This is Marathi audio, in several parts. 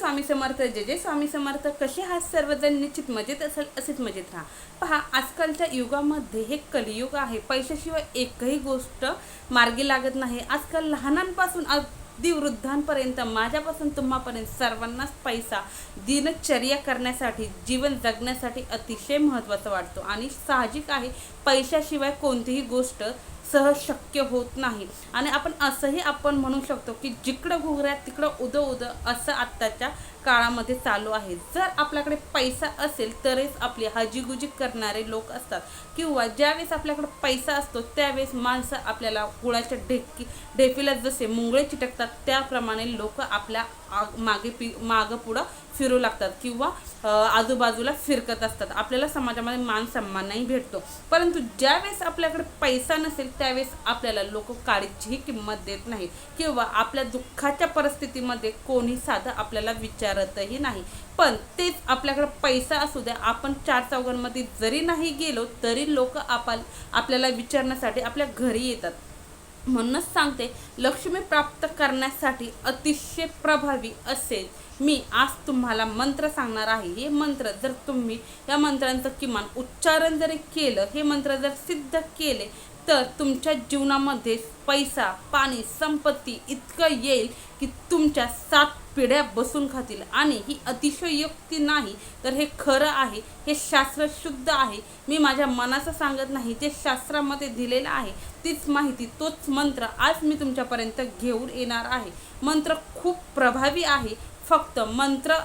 स्वामी समर्थ जय जय स्वामी समर्थ कसे हा सर्वजण निश्चित मजेत असेल असेच मजेत राहा. पहा आजकालच्या युगामध्ये हे कलियुग आहे. पैशाशिवाय एकही गोष्ट मार्गी लागत नाही. आजकाल लहानांपासून अगदी वृद्धांपर्यंत माझ्यापासून तुम्हापर्यंत सर्वांनाच पैसा दिनचर्या करण्यासाठी जीवन जगण्यासाठी अतिशय महत्त्वाचा वाटतो. आणि साहजिक आहे पैशाशिवाय कोणतीही गोष्ट सहज शक्य होत नाही. आणि आपण असंही आपण म्हणू शकतो की जिकडं घुगऱ्या तिकडं उदं उदं असं आत्ताच्या काळामध्ये चालू आहे. जर आपल्याकडे पैसा असेल तरच आपली हजीगुजी करणारे लोक असतात. किंवा ज्यावेळेस आपल्याकडे पैसा असतो त्यावेळेस माणसं आपल्याला गुळाच्या ढेकी ढेपीला जसे मुंगळे चिटकतात त्याप्रमाणे लोक आपल्या आ- मागे पि मागं पुढं फिरू लागतात किंवा आजूबाजूला फिरकत असतात. आपल्याला समाजामध्ये मान सन्मान नाही भेटतो. परंतु ज्यावेळेस आपल्याकडे पैसा नसेल त्यावेळेस आपल्याला लोक काळीचीही किंमत देत नाही. किंवा आपल्या दुःखाच्या परिस्थितीमध्ये कोणी साधं आपल्याला विचारतही नाही. पण तेच आपल्याकडे पैसा असू द्या आपण चार चौघांमध्ये जरी नाही गेलो तरी लोक आपण आपल्याला विचारण्यासाठी आपल्या घरी येतात. म्हणूनच सांगते लक्ष्मी प्राप्त करण्यासाठी अतिशय प्रभावी असेल. मी आज तुम्हाला मंत्र सांगणार आहे. हे मंत्र जर तुम्ही या मंत्रांचं किमान उच्चारण जरी केलं हे मंत्र जर सिद्ध केले तर तुमच्या जीवनामध्ये पैसा पाणी संपत्ती इतकं येईल की तुमच्या सात पिढ्या बसून खातील. आणि ही अतिशयोक्ती नाही तर हे खरं आहे. हे शास्त्र शुद्ध आहे. मी माझ्या मनाचं सांगत नाही. जे शास्त्रामध्ये दिलेलं आहे तीच माहिती तोच मंत्र आज मी तुमच्यापर्यंत घेऊन येणार आहे. मंत्र खूप प्रभावी आहे. फक्त मंत्र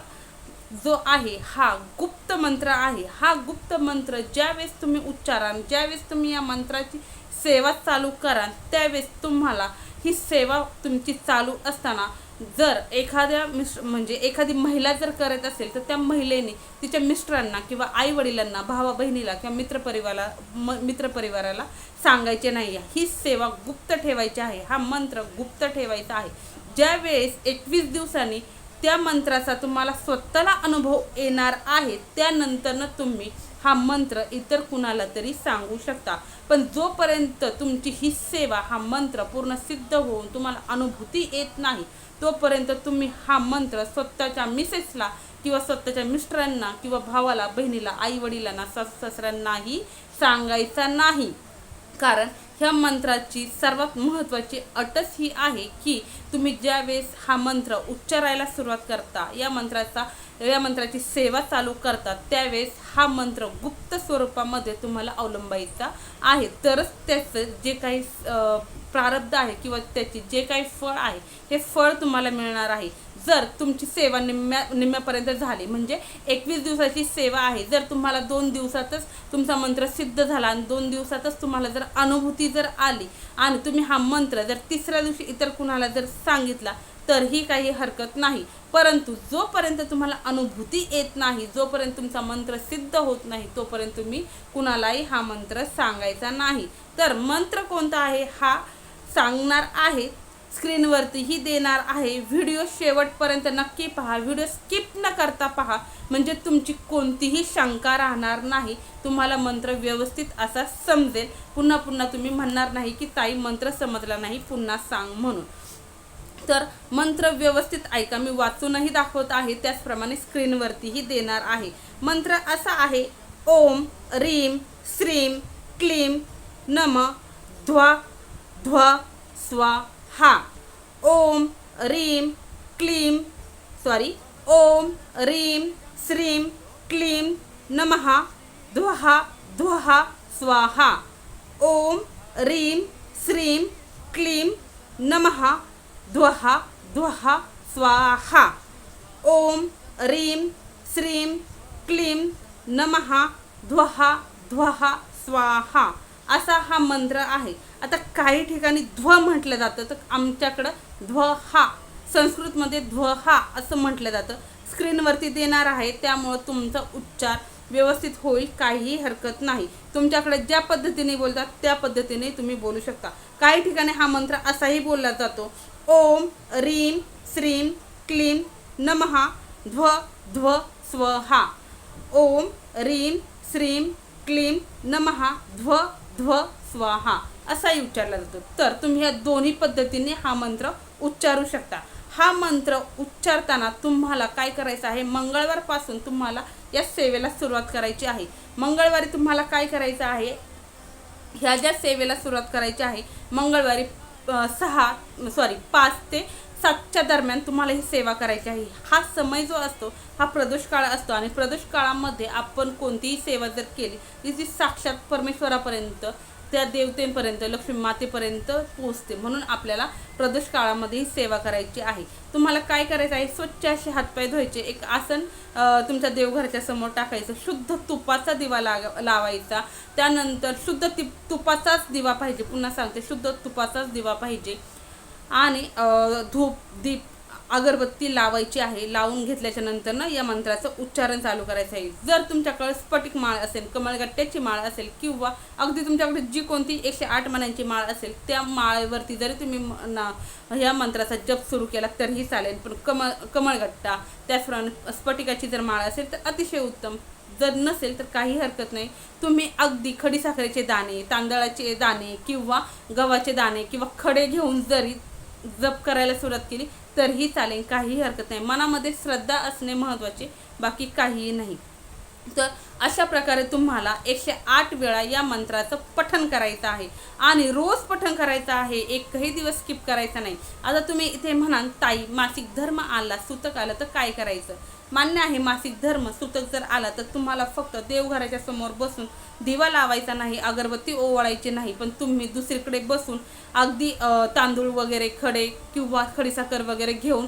जो आहे हा गुप्त मंत्र आहे. हा गुप्त मंत्र ज्यावेळेस तुम्ही उच्चाराल ज्यावेळेस तुम्ही या मंत्राची सेवा चालू कराल त्यावेळेस तुम्हाला ही सेवा तुमची चालू असताना जर एखाद्या मिस्ट म्हणजे एखादी महिला जर करत असेल तर त्या महिलेने तिच्या मिस्टरांना किंवा आई वडिलांना भावा बहिणीला किंवा मित्रपरिवाराला म मित्रपरिवाराला सांगायचे नाही ही सेवा गुप्त ठेवायची आहे. हा मंत्र गुप्त ठेवायचा आहे. ज्यावेळेस एकवीस दिवसांनी त्या मंत्राचा तुम्हाला स्वतःला अनुभव येणार आहे त्यानंतरनं तुम्ही हा मंत्र इतर कुणाला तरी सांगू शकता. पण जोपर्यंत तुमची ही सेवा हा मंत्र पूर्ण सिद्ध होऊन तुम्हाला अनुभूती येत नाही तोपर्यंत तुम्ही हा मंत्र स्वतःच्या मिसेसला किंवा स्वतःच्या मिस्टरांना किंवा भावाला बहिणीला आई वडिलांना सासू सासऱ्यांनाही सांगायचा नाही. कारण ह्या मंत्राची सर्वात महत्त्वाची अटच ही आहे की तुम्ही ज्यावेळेस हा मंत्र उच्चारायला सुरुवात करता या मंत्राचा या मंत्राची सेवा चालू करतात त्यावेळेस हा मंत्र गुप्त स्वरूपामध्ये तुम्हाला अवलंबायचा आहे. तरच त्याचं जे काही प्रारब्ध आहे किंवा त्याचे जे काही फळ आहे हे फळ तुम्हाला मिळणार आहे. जर तुमची सेवा निम्म्या निम्म्यापर्यंत झाली म्हणजे एकवीस दिवसाची सेवा आहे जर तुम्हाला दोन दिवसातच तुमचा मंत्र सिद्ध झाला आणि दोन दिवसातच तुम्हाला जर अनुभूती जर आली आणि तुम्ही हा मंत्र जर तिसऱ्या दिवशी इतर कुणाला जर सांगितला तरही काही हरकत नाही. परंतु जोपर्यंत तुम्हाला अनुभूती येत नाही जोपर्यंत तुमचा मंत्र सिद्ध होत नाही तोपर्यंत तुम्ही कुणालाही हा मंत्र सांगायचा नाही. तर मंत्र कोणता आहे? हा सांगणार आहे स्क्रीनवरतीही देणार आहे. व्हिडिओ शेवटपर्यंत नक्की पहा. व्हिडिओ स्किप न करता पहा. म्हणजे तुमची कोणतीही शंका राहणार नाही. तुम्हाला मंत्र व्यवस्थित असा समजेल. पुन्हा पुन्हा तुम्ही म्हणणार नाही की ताई मंत्र समजला नाही. पुन्हा सांग म्हणून. तर मंत्र व्यवस्थित ऐका. मी वाचूनही दाखवत आहे. त्याचप्रमाणे स्क्रीनवरतीही देणार आहे. मंत्र असा आहे. ओम रीम श्रीम क्लीम नम ध्वा ध्वा स्वाहा ओम, रीम, क्लीम सॉरी ओम, रीम, श्रीम, क्लीम, नमः ध्वहा ध्वहा स्वाहा, ओम, रीम, श्रीम, क्लीम, नमः ध्वहा ध्वहा स्वाहा, ओम, रीम, श्रीम, क्लीम, नमः ध्वहा ध्वहा स्वाहा। असा हा मंत्र आहे. आता काही ठिकाणी ध्व म्हटलं जातं तर आमच्याकडं ध्व हा संस्कृतमध्ये ध्व हा असं म्हटलं जातं. स्क्रीनवरती देणार आहे त्यामुळं तुमचा उच्चार व्यवस्थित होईल काहीही हरकत नाही. तुमच्याकडे ज्या पद्धतीने बोलतात त्या पद्धतीने तुम्ही बोलू शकता. काही ठिकाणी हा मंत्र असाही बोलला जातो. ओम रीम श्रीम क्लीम नमः ध्व ध्व स्व हा. ओम रीम श्रीम क्लीम नमः ध्व ध्व स्वाहा असाही उच्चारला जातो. तर तुम्ही या दोन्ही पद्धतीने हा मंत्र उच्चारू शकता. हा मंत्र उच्चारताना तुम्हाला काय करायचं आहे? मंगळवारपासून तुम्हाला या सेवेला सुरुवात करायची आहे. मंगळवारी तुम्हाला काय करायचं आहे? ह्या ज्या सेवेला सुरुवात करायची आहे मंगळवारी सहा सॉरी पाच ते सातच्या दरम्यान तुम्हाला ही सेवा करायची आहे. हा समय जो असतो हा प्रदोष काळ असतो आणि प्रदोष काळामध्ये आपण कोणतीही सेवा जर केली ती जी साक्षात परमेश्वरापर्यंत त्या देवतेपर्यंत लक्ष्मी मातेपर्यंत पोहोचते. म्हणून आपल्याला प्रदोष काळामध्ये ही सेवा करायची आहे. तुम्हाला काय करायचं आहे? स्वच्छ असे हातपाय धुवायचे. एक आसन तुमच्या देवघराच्या समोर टाकायचं. शुद्ध तुपाचा दिवा लाग लावायचा. त्यानंतर शुद्ध ति तुपाचाच दिवा पाहिजे. पुन्हा सांगते शुद्ध तुपाचाच दिवा पाहिजे. आणि धूप दीप अगरबत्ती लावायची आहे लावून घेतल्याच्या नंतर ना या मंत्राचं उच्चारण चालू करायचं आहे. जर तुमच्याकडे स्फटिक माळ असेल कमळगट्ट्याची माळ असेल किंवा अगदी तुमच्याकडे जी कोणती एकशे आठ मनांची माळ असेल त्या माळेवरती जरी तुम्ही म- ना ह्या मंत्राचा जप सुरू केला तरीही चालेल. पण कमळ कमळगट्टा त्याचप्रमाणे स्फटिकाची जर माळ असेल तर अतिशय उत्तम. जर नसेल तर काही हरकत नाही. तुम्ही अगदी खडीसाखरेचे दाणे तांदळाचे दाणे किंवा गव्हाचे दाणे किंवा खडे घेऊन जरी जप करायला सुरुवात केली तरीही चालेल काहीही हरकत नाही. मनामध्ये श्रद्धा असणे महत्त्वाचे बाकी काहीही नाही. तर अशा प्रकारे तुम्हाला एकशे आठ वेळा या मंत्राचं पठन करायचं आहे. आणि रोज पठण करायचं आहे एकही दिवस स्किप करायचा नाही. आता तुम्ही इथे म्हणाल ताई मासिक धर्म आला सुतक आलं तर काय करायचं? मान्य आहे मासिक धर्म सूतक जर आला तर तुम्हाला फक्त देवघराच्या समोर बसून दिवा लावायचा नाही अगरबत्ती ओवाळायची नाही पण तुम्ही दुसरीकडे बसून अगदी तांदूळ वगैरे खडे किंवा खडीसाखर वगैरे घेऊन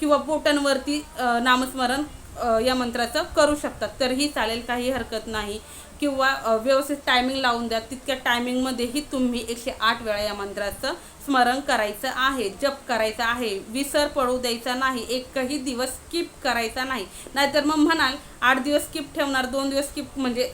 किंवा बोटांवरती नामस्मरण या मंत्राचं करू शकतात तरीही चालेल काही हरकत नाही. किंवा व्यवस्थित टायमिंग लावून द्या तितक्या टायमिंगमध्येही तुम्ही एकशे आठ वेळा या मंत्राचं स्मरण करायचं आहे जप करायचा आहे. विसर पडू द्यायचा नाही एकही दिवस स्किप करायचा नाही. नाहीतर मग म्हणाल आठ दिवस स्किप ठेवणार दोन दिवस स्किप म्हणजे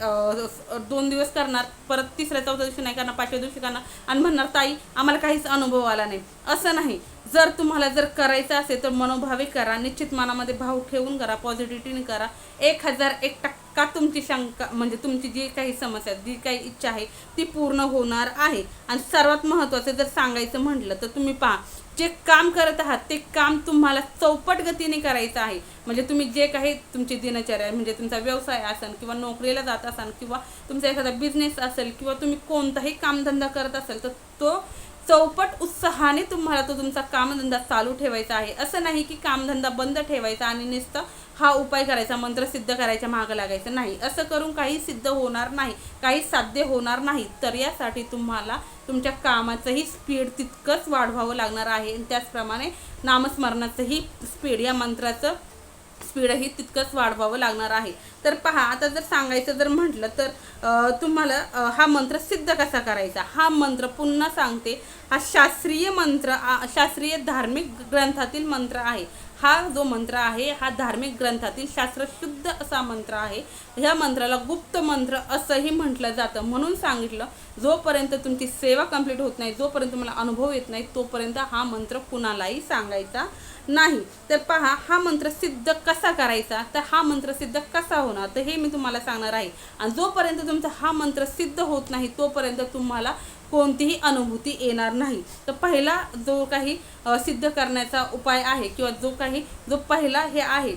दोन दिवस करणार परत तिसऱ्या चौथ्या दिवशी नाही करणार पाचव्या दिवशी करणार आणि म्हणणार ताई आम्हाला काहीच अनुभव आला नाही. असं नाही. जर तुम्हाला जर करायचं असेल तर मनोभावे करा निश्चित मनामध्ये भाव ठेवून करा पॉझिटिव्हिटीने करा. एक हजार एक टक्के का तुमची शंका म्हणजे तुमची जी काही समस्या आहे, जी काही इच्छा आहे ती पूर्ण होणार आहे. आणि सर्वात महत्त्वाचं जर सांगायचं म्हटलं तर तुम्ही पहा जे काम करत आहात ते काम तुम्हाला चौपट गतीने करायचं आहे. म्हणजे तुम्ही जे काही तुमची दिनचर्या म्हणजे तुमचा व्यवसाय असेल किंवा नोकरीला जात असाल किंवा तुमचा एखादा बिझनेस असेल किंवा तुम्ही कोणताही कामधंदा करत असेल तर तो चौपट उत्साहाने तुम्हाला तो तुमचा कामधंदा चालू ठेवायचा आहे. असं नाही की कामधंदा बंद ठेवायचा आणि नुसतं हा उपाय करायचा मंत्र सिद्ध करायच्या मागं लागायचं नाही. असं करून काही सिद्ध होणार नाही काही साध्य होणार नाही तर यासाठी तुम्हाला तुमच्या कामाचंही स्पीड तितकंच वाढवावं लागणार आहे. आणि त्याचप्रमाणे नामस्मरणाचंही स्पीड या मंत्राचं स्पीडही तितकंच वाढवावं लागणार आहे. तर पहा आता जर सांगायचं जर म्हटलं तर तुम्हाला हा मंत्र सिद्ध कसा करायचा? हा मंत्र पुन्हा सांगते. हा शास्त्रीय मंत्र आ- शास्त्रीय धार्मिक ग्रंथातील मंत्र आहे. हा जो मंत्र आहे हा धार्मिक ग्रंथातील शास्त्रशुद्ध असा मंत्र आहे. ह्या मंत्राला गुप्त मंत्र असंही म्हटलं जातं. म्हणून सांगितलं जोपर्यंत तुमची सेवा कंप्लीट होत नाही जोपर्यंत तुम्हाला अनुभव येत नाही तोपर्यंत हा मंत्र कुणालाही सांगायचा नाही. तर पहा हा मंत्र सिद्ध कसा करायचा? तर हा मंत्र सिद्ध कसा होणार? तर हे मी तुम्हाला सांगणार आहे. आणि जोपर्यंत तुमचा हा मंत्र सिद्ध होत नाही तोपर्यंत तुम्हाला कोणतीही अनुभूती येणार नाही. तर पहिला जो काही सिद्ध करण्याचा उपाय आहे किंवा जो काही जो पहिला हे आहे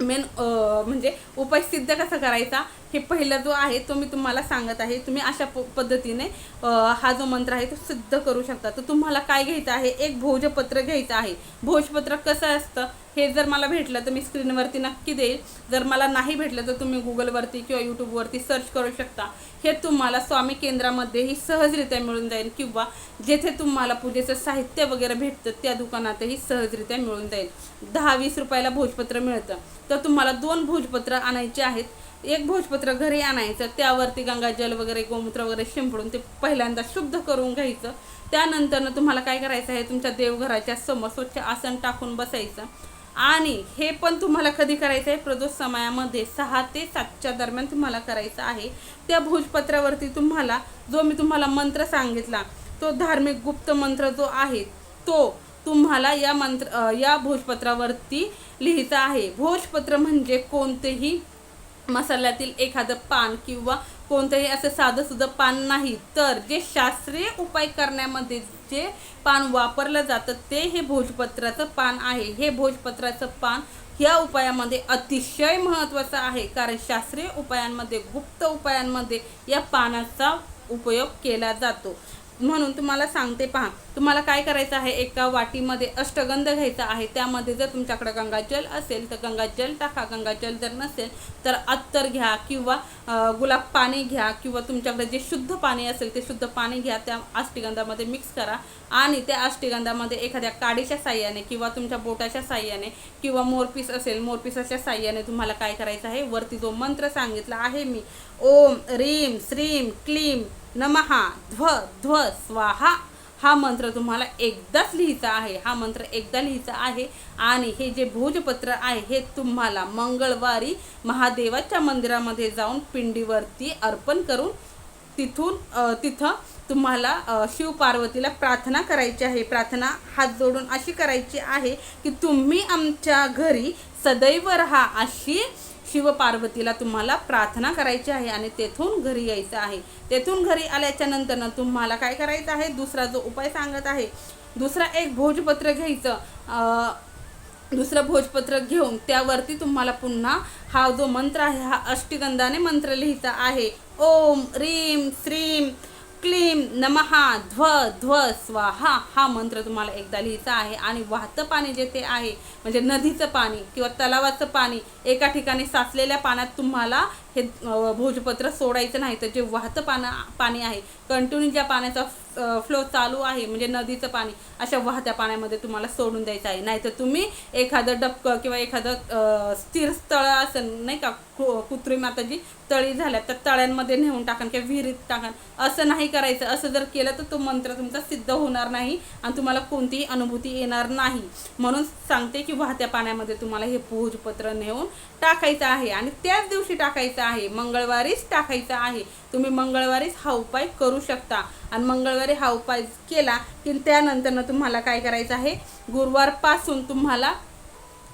मेन म्हणजे उपाय सिद्ध कसा करायचा? हे पहिला जो आहे तो मी तुम्हाला सांगत आहे. तुम्ही अशा प पद्धतीने हा जो मंत्र आहे तो सिद्ध करू शकता. तर तुम्हाला काय घ्यायचं आहे? एक भोजपत्र घ्यायचं आहे. भोजपत्र कसं असतं? हे जर मला भेटलं तर मी स्क्रीनवरती नक्की देईल. जर मला नाही भेटलं तर तुम्ही गुगलवरती किंवा यूट्यूबवरती सर्च करू शकता. हे तुम्हाला स्वामी केंद्रामध्येही सहजरित्या मिळून जाईल. किंवा जेथे तुम्हाला पूजेचं साहित्य वगैरे भेटतं त्या दुकानातही सहजरित्या मिळून जाईल. दहा वीस रुपयाला भोजपत्र मिळतं. तर तुम्हाला दोन भोजपत्र आणायचे आहेत. एक भोजपत्र घरी आणायचं त्यावरती गंगाजल वगैरे गोमूत्र वगैरे शिंपडून ते पहिल्यांदा शुद्ध करून घ्यायचं. त्यानंतरनं तुम्हाला काय करायचं आहे तुमच्या देवघराच्या समोर स्वच्छ आसन टाकून बसायचं. आणि हे पण तुम्हाला कधी करायचं आहे प्रदोष समयामध्ये सहा ते सातच्या दरम्यान तुम्हाला करायचं आहे. त्या भोजपत्रावरती तुम्हाला जो मी तुम्हाला मंत्र सांगितला तो धार्मिक गुप्त मंत्र जो आहे तो तुम्हाला या मंत्र या भोजपत्रावरती लिहिता आहे. भोजपत्र म्हणजे कोणतेही मसाल्यातील एखादं पान किंवा कोणतंही असं साधं सुद्धा पान नाही तर जे शास्त्रीय उपाय करण्यामध्ये जे पान वापरलं जातं ते हे भोजपत्राचं पान आहे. हे भोजपत्राचं पान या उपायामध्ये अतिशय महत्त्वाचं आहे कारण शास्त्रीय उपायांमध्ये गुप्त उपायांमध्ये या पानाचा उपयोग केला जातो. म्हणून तुम्हाला सांगते पहा तुम्हाला काय करायचं आहे? एका वाटीमध्ये अष्टगंध घ्यायचा आहे. त्यामध्ये जर तुमच्याकडे गंगाजल असेल तर गंगाजल टाका. गंगाजल जर नसेल तर अत्तर घ्या किंवा गुलाब पाणी घ्या किंवा तुमच्याकडे जे शुद्ध पाणी असेल ते शुद्ध पाणी घ्या. त्या अष्टगंधामध्ये मिक्स करा. आणि त्या अष्टगंधामध्ये एखाद्या काडीच्या साह्याने किंवा तुमच्या बोटाच्या साह्याने किंवा मोरपीस असेल मोरपिसाच्या साह्याने तुम्हाला काय करायचं आहे? वरती जो मंत्र सांगितला आहे मी ओम रीम श्रीम क्लीम नमहा ध्व ध्व स्वाहा. हा मंत्र तुम्हाला एकदाच लिहायचा आहे. हा मंत्र एकदा लिहायचा आहे. आणि हे जे भोजपत्र आहे हे तुम्हाला मंगळवारी महादेवाच्या मंदिरामध्ये जाऊन पिंडीवरती अर्पण करून तिथून तिथं तुम्हाला शिव पार्वतीला प्रार्थना करायची आहे. प्रार्थना हात जोडून अशी करायची आहे की तुम्ही आमच्या घरी सदैव राहा अशी शिव पार्वतीला तुम्हाला प्रार्थना करायची आहे आणि तेथून घरी यायचं आहे. तेथून घरी आल्याच्या नंतरनं तुम्हाला काय करायचं आहे? दुसरा जो उपाय सांगत आहे दुसरा एक भोजपत्र घ्यायचं. दुसरं भोजपत्र घेऊन त्यावरती तुम्हाला पुन्हा हा जो मंत्र आहे हा अष्टगंधाने मंत्र लिहिता आहे. ओम रीम श्रीम क्लीम नमहा ध्व ध्व स्वाहा हा मंत्र तुम्हाला एकदा लिहायचा आहे. आणि वाहतं पाणी जे ते आहे म्हणजे नदीचं पाणी किंवा तलावाचं पाणी एका ठिकाणी साचलेल्या पाण्यात तुम्हाला हे भोजपत्र सोडायचं नाही. तर जे वाहतं पाना पाणी आहे कंटिन्यू ज्या पाण्याचा फ्लो चालू आहे म्हणजे नदीचं पाणी अशा वाहत्या पाण्यामध्ये तुम्हाला सोडून द्यायचं आहे. नाहीतर तुम्ही एखादं डबकं किंवा एखादं स्थिर स्थळ असेल नाही का कृत्रिम आता जी तळी झाल्या तर तळ्यांमध्ये नेऊन टाकन किंवा विहिरीत टाकन. असं नाही करायचं. असं जर केलं तर तो मंत्र तुमचा सिद्ध होणार नाही आणि तुम्हाला कोणतीही अनुभूती येणार नाही. म्हणून सांगते की वाहत्या पाण्यामध्ये तुम्हाला हे भोजपत्र नेऊन टाकायचं आहे आणि त्याच दिवशी टाकायचं आहे. मंगळवारीच टाकायचा आहे. तुम्ही मंगळवारीच हा उपाय करू शकता. आणि मंगळवारी हा उपाय केला की त्यानंतरनं तुम्हाला काय करायचं आहे? गुरुवारपासून तुम्हाला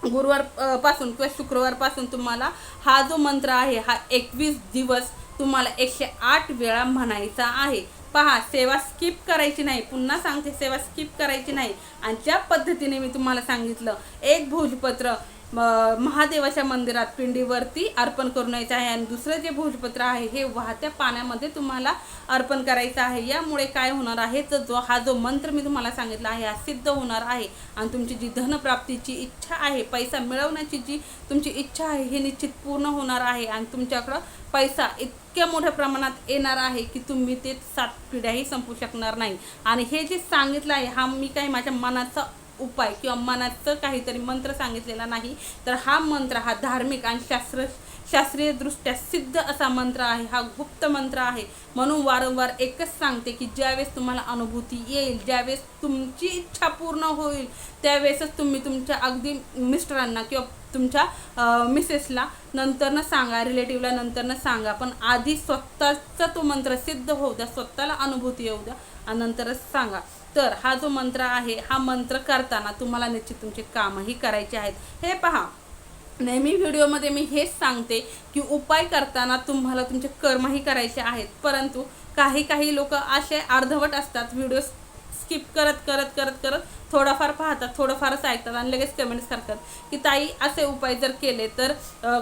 गुरुवारपासून किंवा शुक्रवारपासून तुम्हाला हा जो मंत्र आहे हा एकवीस दिवस तुम्हाला एकशे आठ वेळा म्हणायचा आहे. पहा सेवा स्किप करायची नाही. पुन्हा सांगते सेवा स्किप करायची नाही. आणि ज्या पद्धतीने मी तुम्हाला सांगितलं एक भोजपत्र महादेवाच्या मंदिरात पिंडीवरती अर्पण करून यायचं आहे. आणि दुसरं जे भोजपत्र आहे हे वाहत्या पाण्यामध्ये तुम्हाला अर्पण करायचं आहे. यामुळे काय होणार आहे? तर जो हा जो मंत्र मी तुम्हाला सांगितला आहे हा सिद्ध होणार आहे. आणि तुमची जी धनप्राप्तीची इच्छा आहे पैसा मिळवण्याची जी तुमची इच्छा आहे हे निश्चित पूर्ण होणार आहे. आणि तुमच्याकडं पैसा इतक्या मोठ्या प्रमाणात येणार आहे की तुम्ही ते सात पिढ्याही संपू शकणार नाही. आणि हे जे सांगितलं आहे हा मी काही माझ्या मनाचा उपाय किंवा मनाचं काहीतरी मंत्र सांगितलेला नाही तर हा मंत्र हा धार्मिक आणि शास्त्र शास्त्रीयदृष्ट्या सिद्ध असा मंत्र आहे हा गुप्त मंत्र आहे. म्हणून वारंवार एकच सांगते की ज्यावेळेस तुम्हाला अनुभूती येईल ज्यावेळेस तुमची इच्छा पूर्ण होईल त्यावेळेसच तुम्ही तुमच्या अगदी मिस्टरांना किंवा तुमच्या मिसेसला नंतरनं सांगा रिलेटिव्हला नंतरनं सांगा. पण आधी स्वतःचा तो मंत्र सिद्ध होऊ द्या. स्वतःला अनुभूती येऊ द्या. आणि नंतरच सांगा. तर हा जो मंत्र आहे हा मंत्र करताना तुम्हाला निश्चित तुमचे कामही करायचे आहेत. हे पहा. नेहमी व्हिडिओमध्ये मी हेच सांगते की उपाय करताना तुम्हाला तुमचे कर्मही करायचे आहेत. परंतु काही काही लोक असे अर्धवट असतात. व्हिडिओ स्किप करत करत करत करत थोडाफार पाहतात थोडंफारच ऐकतात आणि लगेच कमेंट्स करतात की ताई असे उपाय जर केले तर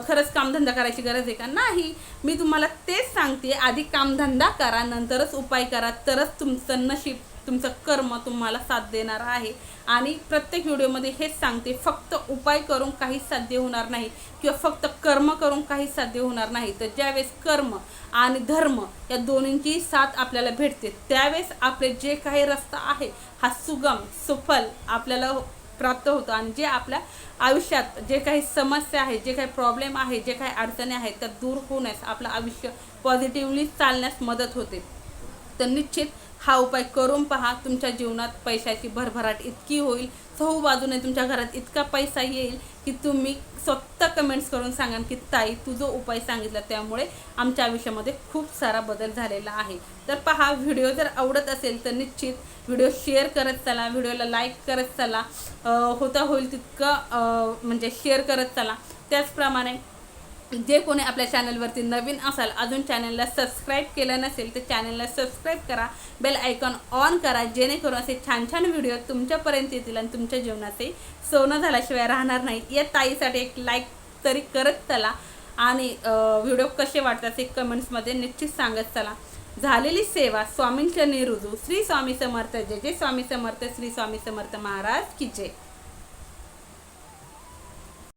खरंच कामधंदा करायची गरज आहे का? नाही मी तुम्हाला तेच सांगते. आधी कामधंदा करा नंतरच उपाय करा. तरच तुमचं नशीब तुमचं कर्म तुम्हाला साथ देणार आहे. आणि प्रत्येक व्हिडिओमध्ये हेच सांगते फक्त उपाय करून काहीच साध्य होणार नाही किंवा फक्त कर्म करून काही साध्य होणार नाही. तर ज्यावेळेस कर्म आणि धर्म या दोन्हींची साथ आपल्याला भेटते त्यावेळेस आपले जे काही रस्ता आहे हा सुगम सुफल आपल्याला प्राप्त होतं. आणि जे आपल्या आयुष्यात जे काही समस्या आहेत जे काही प्रॉब्लेम आहे जे काही अडचणी आहेत त्या दूर होण्यास आपलं आयुष्य पॉझिटिव्हली चालण्यास मदत होते. तर निश्चित हा उपाय करून पहा. तुमच्या जीवनात पैशाची भरभराट इतकी होईल. चहू बाजूने तुमच्या घरात इतका पैसा येईल की तुम्ही स्वतः कमेंट्स करून सांगाल की ताई तू जो उपाय सांगितला त्यामुळे आमच्या आयुष्यामध्ये खूप सारा बदल झालेला आहे. तर पहा व्हिडिओ जर आवडत असेल तर निश्चित व्हिडिओ शेअर करत चला. व्हिडिओला लाईक करत चला. होता होईल तितकं म्हणजे शेअर करत चला. त्याचप्रमाणे जे कोणी आपल्या चॅनलवरती नवीन असाल अजून चॅनलला सबस्क्राईब केलं नसेल तर चॅनलला सबस्क्राईब करा. बेल आयकॉन ऑन करा जेणेकरून असे छान छान व्हिडिओ तुमच्यापर्यंत येतील आणि तुमच्या जीवनाचे सोनं झाल्याशिवाय राहणार नाही. या ताईसाठी एक लाईक तरी करत चला. आणि व्हिडिओ कसे वाटतात ते कमेंट्समध्ये निश्चित सांगत चला. झालेली सेवा स्वामींच्या निरुजू श्री स्वामी समर्थ जय जय स्वामी समर्थ श्री स्वामी समर्थ महाराज की जय.